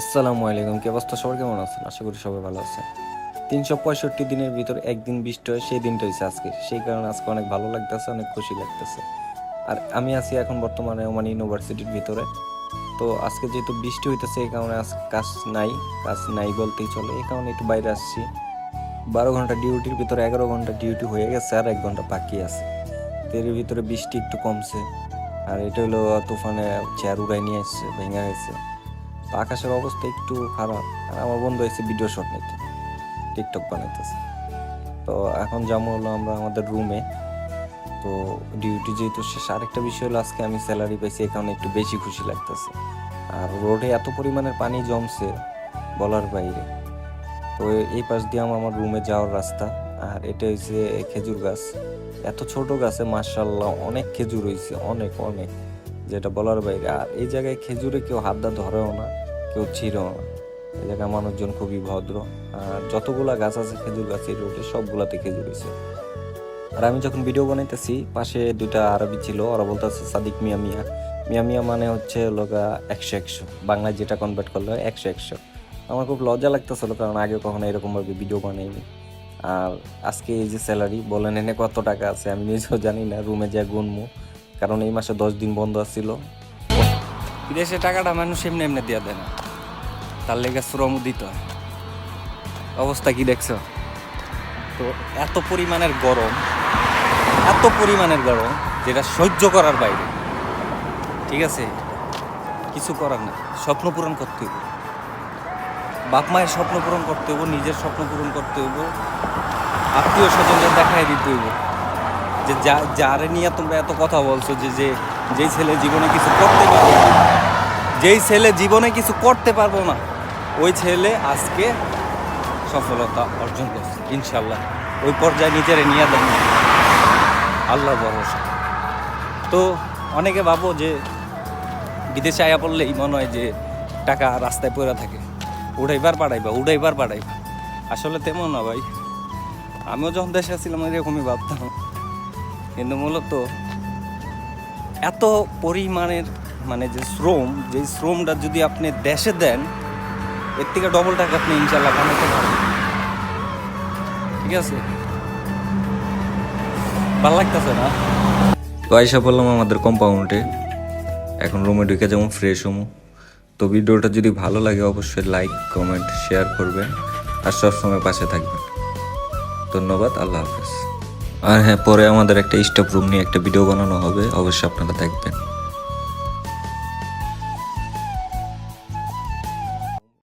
আসসালামু আলাইকুম, কি অবস্থা? সবার কেমন আছেন? আশা করি সবাই ভালো আছে তিনশো পঁয়ষট্টি দিনের ভিতর একদিন বৃষ্টি হয়, সেই দিনটা হয়েছে আজকে। সেই কারণে আজকে অনেক ভালো লাগতেছে, অনেক খুশি লাগতেছে। আর আমি আছি এখন বর্তমানে ওমান ইউনিভার্সিটির ভিতরে। তো আজকে যেহেতু বৃষ্টি হইতেছে, এই কারণে আজ কাজ নাই কাজ নাই বলতেই চলে। এই কারণে একটু বাইরে আসছি। বারো ঘণ্টা ডিউটির ভিতরে এগারো ঘণ্টা ডিউটি হয়ে গেছে, আর এক ঘণ্টা বাকি আছে। এর ভিতরে বৃষ্টি একটু কমছে। আর এটা হলো তুফানে চেয়ার উড়াই নিয়ে এসছে ভেঙে গেছে। আকাশের অবস্থা একটু খারাপ। আর আমার বন্ধু এসে ভিডিও শট নিতে। টিকটক বানাইতেছে। তো এখন যেমন হলো আমরা আমাদের রুমে তো ডিউটি যেহেতু শেষ, আরেকটা বিষয় হলো আজকে আমি স্যালারি পাইছি কারণে একটু বেশি খুশি লাগতেছে। আর রোডে এত পরিমাণের পানি জমছে, বলার বাইরে। তো এই পাশ দিয়ে আমার রুমে যাওয়ার রাস্তা। আর এটা হচ্ছে খেজুর গাছ। এত ছোট গাছে মার্শাল্লাহ অনেক খেজুর হয়েছে অনেক অনেক। যেটা বলার বাইরে। আর এই জায়গায় খেজুরে কেউ হাত ধরেও না। কেউ ছিল না। জায়গায় মানুষজন খুবই ভদ্র। আর যতগুলা গাছ আছে, খেজুর গাছ রোডে সবগুলাতে খেজুর হয়েছে আর আমি যখন ভিডিও বানাইতেছি, পাশে দুটা আরবি ছিল, ওরা বলতেছে, সাদিক মিয়া মিয়া। মিয়া মিয়া মানে হচ্ছে লোকা একশো একশো। বাংলায় যেটা কনভার্ট করলে হয় একশো একশো। আমার খুব লজ্জা লাগতেছিল, কারণ আগে কখনো এরকমভাবে ভিডিও বানাইনি। আর আজকে এই যে স্যালারি বলেন এনে কত টাকা আছে, আমি নিজেও জানি না রুমে যা গুনমু। কারণ এই মাসে দশ দিন বন্ধ আছিল। বিদেশে টাকাটা মানুষ এমনি এমনি দিয়ে দেয় না। তার লেগে শ্রম দিতে হয়। অবস্থা কি দেখছ? তো এত পরিমাণের গরম, এত পরিমাণের গরম, যেটা সহ্য করার বাইরে। ঠিক আছে? কিছু করার নেই। স্বপ্ন পূরণ করতে হইব বাপ মায়ের স্বপ্ন পূরণ করতে হইব নিজের স্বপ্ন পূরণ করতে হইব আত্মীয় স্বজনদের দেখাই দিতে হইব যে যা যারে নিয়ে তোমরা এত কথা বলছো যে যে যেই ছেলে জীবনে কিছু করতে পারবে না, যেই ছেলে জীবনে কিছু করতে পারব না, ওই ছেলে আজকে সফলতা অর্জন করছে ইনশাল্লাহ ওই পর্যায়ে নিজেরে নিয়ে দেন আল্লাহ ভরসা। তো অনেকে ভাবো যে বিদেশে আয়া পড়লেই মনে হয় যে টাকা রাস্তায় পড়ে থাকে। উড়াইবার পাঠাইবা উড়াইবার পাঠাইবা আসলে তেমন না ভাই। আমিও যখন দেশে ছিলাম, এরকমই ভাবতাম। কিন্তু মূলত এত পরিমাণের মানে যে শ্রম যে শ্রমটা যদি আপনি দেশে দেন, এর থেকে ডবল টাকা আপনি ইনশাল্লাহ কামাইতে পারবেন। ঠিক আছে? ভালো লাগতেছে না? তো আইসা বললাম আমাদের কম্পাউন্ডে এখন রুমে ঢুকে যেমন ফ্রেশ হমু। তো ভিডিওটা যদি ভালো লাগে অবশ্যই লাইক কমেন্ট শেয়ার করবেন। আর সবসময় পাশে থাকবেন। ধন্যবাদ, আল্লাহ হাফেজ। আর হ্যাঁ পরে আমাদের একটা স্টপ রুম নিয়ে একটা ভিডিও বানানো হবে, অবশ্যই আপনারা দেখবেন।